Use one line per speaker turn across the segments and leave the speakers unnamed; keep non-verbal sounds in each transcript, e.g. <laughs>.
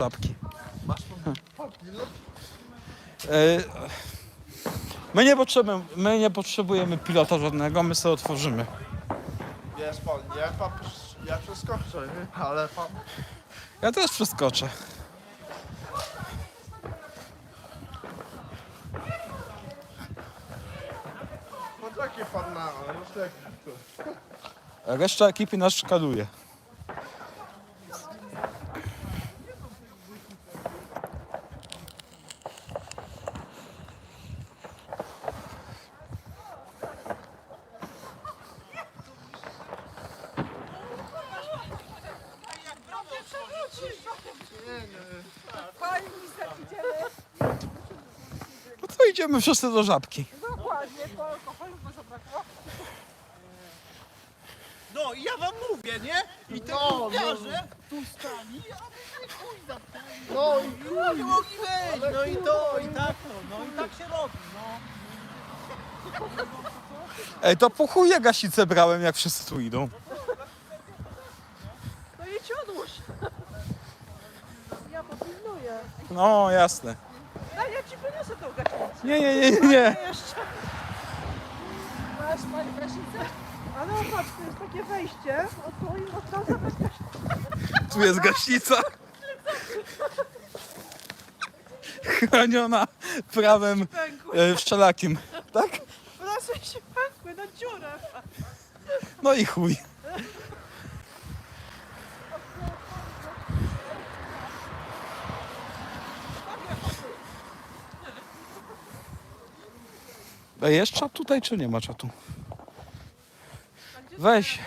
żabki. E, My nie, potrzebujemy, my nie potrzebujemy pilota żadnego, my sobie otworzymy.
Wiesz pan, ja pan, ja przeskoczę, nie? ale pan...
Ja też przeskoczę.
Poczekaj pan na resztę.
Reszta ekipy nas szkaluje.
Pani minister, idziemy
No to idziemy wszyscy do żabki.
dokładnie, po alkoholu bo zabrakło.
No i ja wam mówię, nie? I te
No,
gówniarze tu stali, a chuj zamknęli.
No
No nie mogli wejść, no i to, i tak to, no i tak się robi, no.
Ej, to po chuje gasicę brałem, jak wszyscy tu idą.
No idź odłóż. Ja popilnuję.
No, jasne.
Daj, ja ci przyniosę tą gaśnicę.
Nie, nie, nie, nie. <laughs>
Jeszcze. Masz pani gaśnicę? Ale patrz, to jest takie wejście. O tu i od razu bez gaśnicy.
Tu jest gaśnica. Chroniona prawem e, wszczelakiem. Tak?
Wracaj się pękły na dziurę.
No i chuj. Jest czat tutaj, czy nie ma czatu? Weź.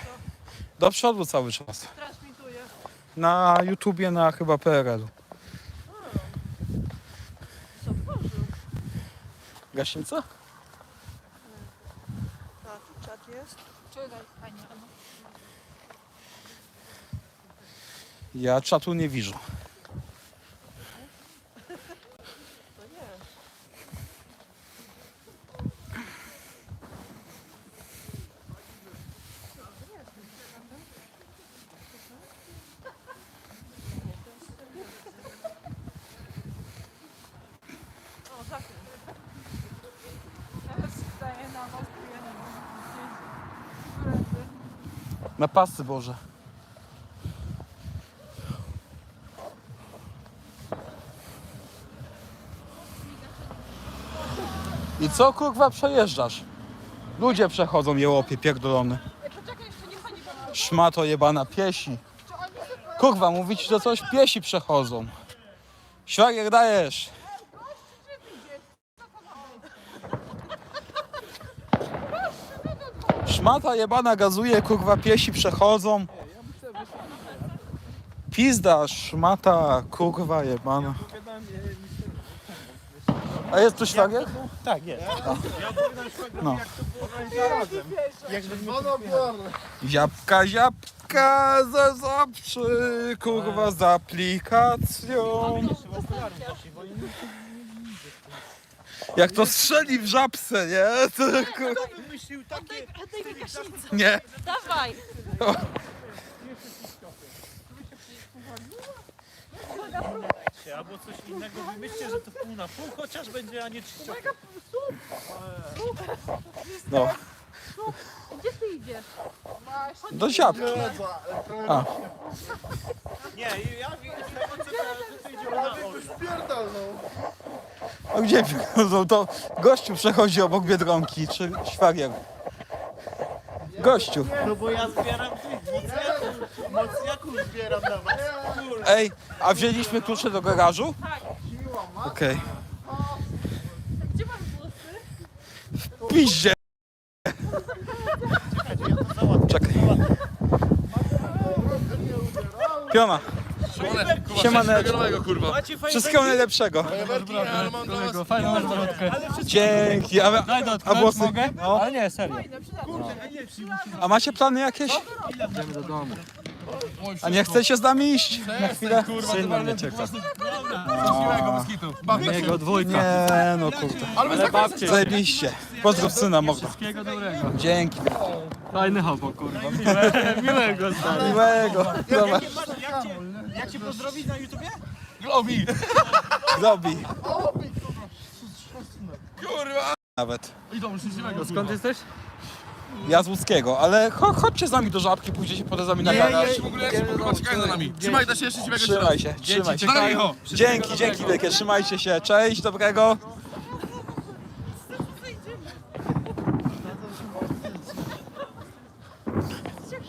Do przodu cały czas. Na YouTubie, na chyba PRL-u.
Co?
Gaśnica?
Czat jest. Czekaj.
Ja czatu nie widzę.
To nie. O, zakręt. Teraz daję na was, na zdjęcie.
Na pasy Boże. I co kurwa przejeżdżasz? Ludzie przechodzą jełopie pierdolony. Szmato jebana piesi. Kurwa, mówić, że coś piesi przechodzą. Szwagier dajesz. Szmata jebana gazuje, kurwa, piesi przechodzą. Pizda, szmata, kurwa jebana. A jest tu szwagier?
Tak, jest.
No. Ziapka, ziapka, za zawsze, kurwa, z aplikacją. Jak to strzeli w żabce, nie? <laughs> To, kur...
wymyślił takie...
Nie.
Dawaj!
Albo coś innego wymyślcie, że to pół na pół chociaż będzie, a nie czciocha.
No,
Gdzie ty idziesz?
do ziapki. A,
Nie, ja widzę z tego, co to idziemy na
no.
a gdzie przechodzą? To gościu przechodzi obok Biedronki, czy szwagier? Gościu.
No bo ja zbieram tych mocniaków, mocniaków zbieram na was. Kurde.
Ej, a wzięliśmy klucze do garażu? Okej.
Gdzie masz włosy?
W piździe. Czekaj. Piona. Siema Neczko.
Macie fajne
Wszystkiego najlepszego.
ale mam dla was...
Dzięki. A, a, a włosy? No.
Ale nie, serio.
A macie plany jakieś?
Idziemy do domu.
A nie chcecie z nami iść? Na chwilę?
Syn na mnie czeka. Jego dwójka.
Nie, no kurde.
Ale babcie.
Zajebiście. Pozdrów syna, mogę.
Wszystkiego dobrego.
Dzięki.
Fajny hobo, kurwa. Miłe, miłego stary.
Miłego. Dobra.
Jak cię, pozdrowić na YouTubie?
Globi. Globi. Kurwa. Nawet.
Skąd jesteś?
Ja z Łódzkiego, ale cho chodźcie z nami do Żabki, pójdziecie potem z nami na garaż.
Trzymaj się jeszcze ciebie
Trzymaj się, trzymaj się.
czekają.
Dzięki, dzięki wielkie, trzymajcie się. Cześć, dobrego.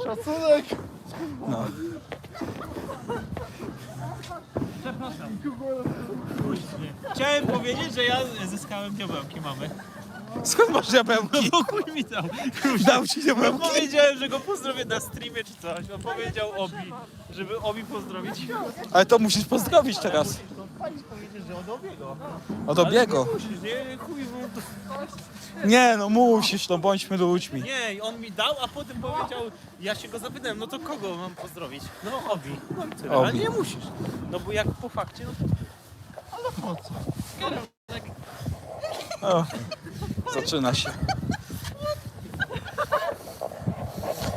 Szacunek!
Chciałem powiedzieć, że ja zyskałem diabełki mamy.
Skąd masz diabełki?
Bo chuj mi dał.
Dał ci
No
diabełki?
powiedziałem, że go pozdrowię na streamie czy coś. On powiedział Obi, żeby Obi pozdrowić.
Ale to musisz pozdrowić teraz.
Powiedzieć, że od Obiego.
Od obiego.
Musisz, nie? Chuj mu to...
Nie no, musisz, no bądźmy ludźmi.
Nie, on mi dał, a potem powiedział, ja się go zapytałem, no to kogo mam pozdrowić? No Obi. No i tyle, ale
Obi.
nie musisz. No bo jak po fakcie, no to
O, zaczyna się.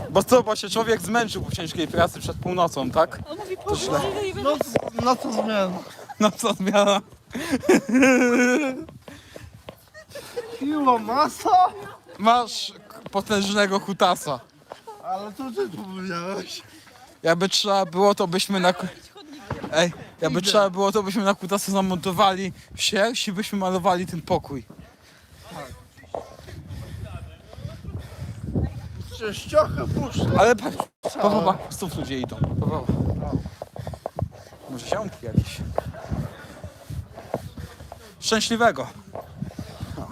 Bo co, bo się człowiek zmęczył po ciężkiej pracy przed północą, tak?
On mówi,
To źle.
No, no co zmian?
No co zmiana?
Kilo masa?
Masz k- potężnego hutasa.
Ale to ty powiedziałeś.
Jakby trzeba było, to byśmy na... ku- Ej, jakby trzeba było, to byśmy na kutasu zamontowali sierść i byśmy malowali ten pokój.
Sześciochę puszczę.
Ale patrz, Pawła, stów ludzie idą. Może ziomki jakieś. Szczęśliwego. No.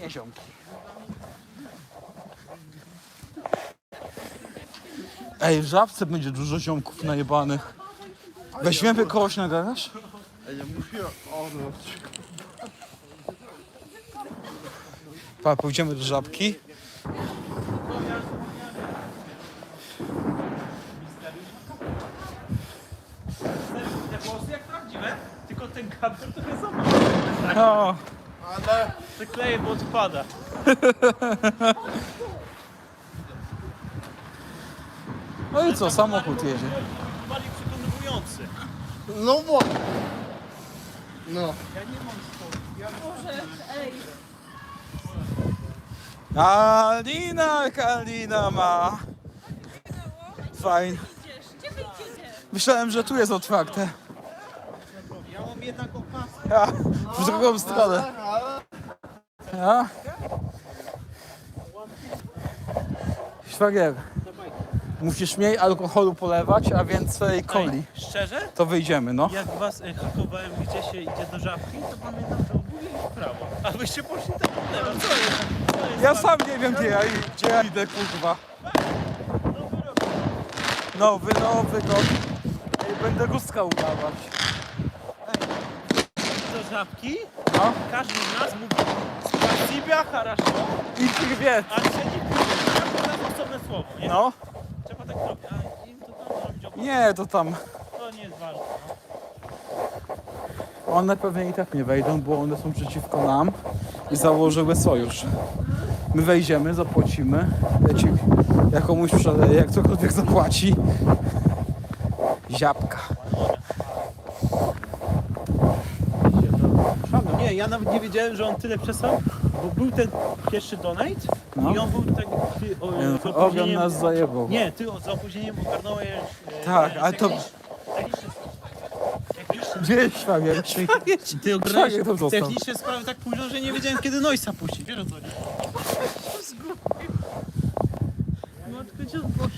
Nie ziomki. Ej, w żabce będzie dużo ziomków najebanych. Weźmiemy kogoś na garaż?
Ja nie muszę odwróć.
Pa, pójdziemy do żabki.
te włosy jak prawdziwe, tylko ten kabel to jest zobacz.
No,
Ale
Przykleję, bo odpada.
no i co, samochód jedzie.
Bali przekonujący.
no bo. No.
ej,
Kalina, Kalina ma. Fajnie. Myślałem, że tu jest otwarte.
Ja mam jednak.
Ja, w drugą stronę. Ja? Szwagier, musisz mniej alkoholu polewać, a więcej coli.
Szczerze?
To wyjdziemy, no.
Jak was e, hakowałem, gdzie się idzie do żabki, to pamiętam, że ogólnie w prawo. A wyście poszli tak w lewo. Co jest? Co jest?
Ja sam nie wiem, gdzie ja, gdzie ja idę, kurwa. Nowy, nowy, no. Ej, będę gustka udawać
Do żabki?
No.
Każdy z nas mówi spasiba, хорошо,
I kirwiet.
a trzeci pójdzie. To jest osobne słowo, nie?
No.
Trzeba tak robić. A im to tam robić opłat.
Nie, to tam.
To nie jest ważne. No.
One pewnie i tak nie wejdą, bo one są przeciwko nam i założyły sojusz. My wejdziemy, zapłacimy. Ja ci, ja komuś przeleję, jak cokolwiek zapłaci. Ziapka.
Nie, ja nawet nie wiedziałem, że on tyle przesłał, bo był ten pierwszy donate
No.
i on był tak ty, o, z opóźnieniem.
nas zajebał.
Nie, ty o- z opóźnieniem ogarnąłeś. e,
Tak, ale to-
techniczne- techniczne-
Gdzie jest szwagier? <laughs>
Ty ogarnąłeś
Szwagier to został.
techniczne sprawy tak późno, że nie wiedziałem kiedy Noisa puścić. Wiesz o co chodzi?
matko cię zboś.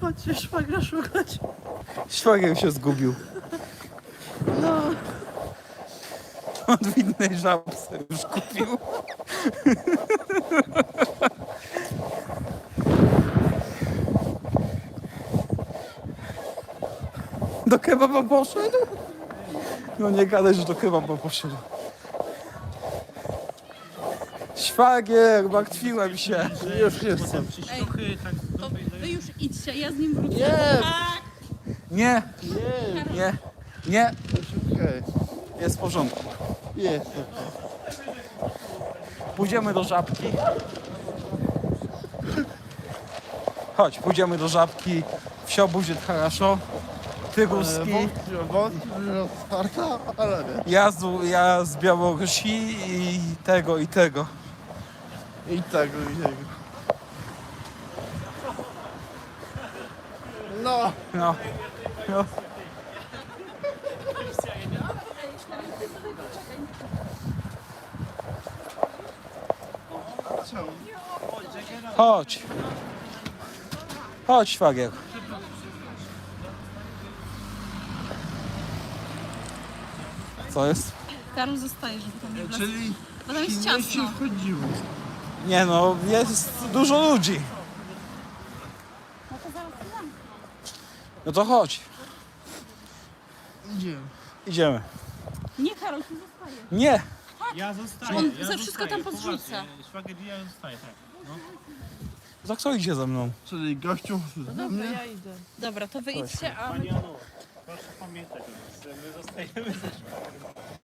Chodźcie, szwagra szukać.
Szwagier się zgubił.
No,
On w innej żabce już kupił. Do kebaba poszedł? No nie gadaj, że do kebaba poszedł. Szwagier, martwiłem się.
Już jestem.
Tak
To wy już idźcie, ja z nim wrócę.
Nie.
Nie,
Nie.
nie, nie,
Okej.
jest w porządku.
Jest.
Pójdziemy do żabki. Chodź, pójdziemy do żabki. Wsio będzie хорошо. Ty Tyruski.
Wątki otwarta, ale wiesz.
Ja z, ja z Białorusi i tego, i tego.
I tego, i tego. No,
No. no. Chodź. Chodź, szwagier. Co jest?
Karol zostaje, żeby tam nie wlazł.
czyli
Bo tam jest
się
ciasno.
wchodziło.
Nie no, jest dużo ludzi.
No to zaraz tam.
No to chodź.
Idziemy.
Idziemy.
Nie, Karol, tu zostaje.
Nie.
Ja zostaję.
On
ja
za wszystko tam podrzuca.
poważnie. Szwagier, ja zostaję, tak.
Za kto idzie ze mną?
Czyli gościu ze
Dobra,
mnie.
ja idę.
Dobra, to wy idźcie, a my...
Pani Janu, proszę pamiętać o nas, że my zostajemy ze Szwagierem.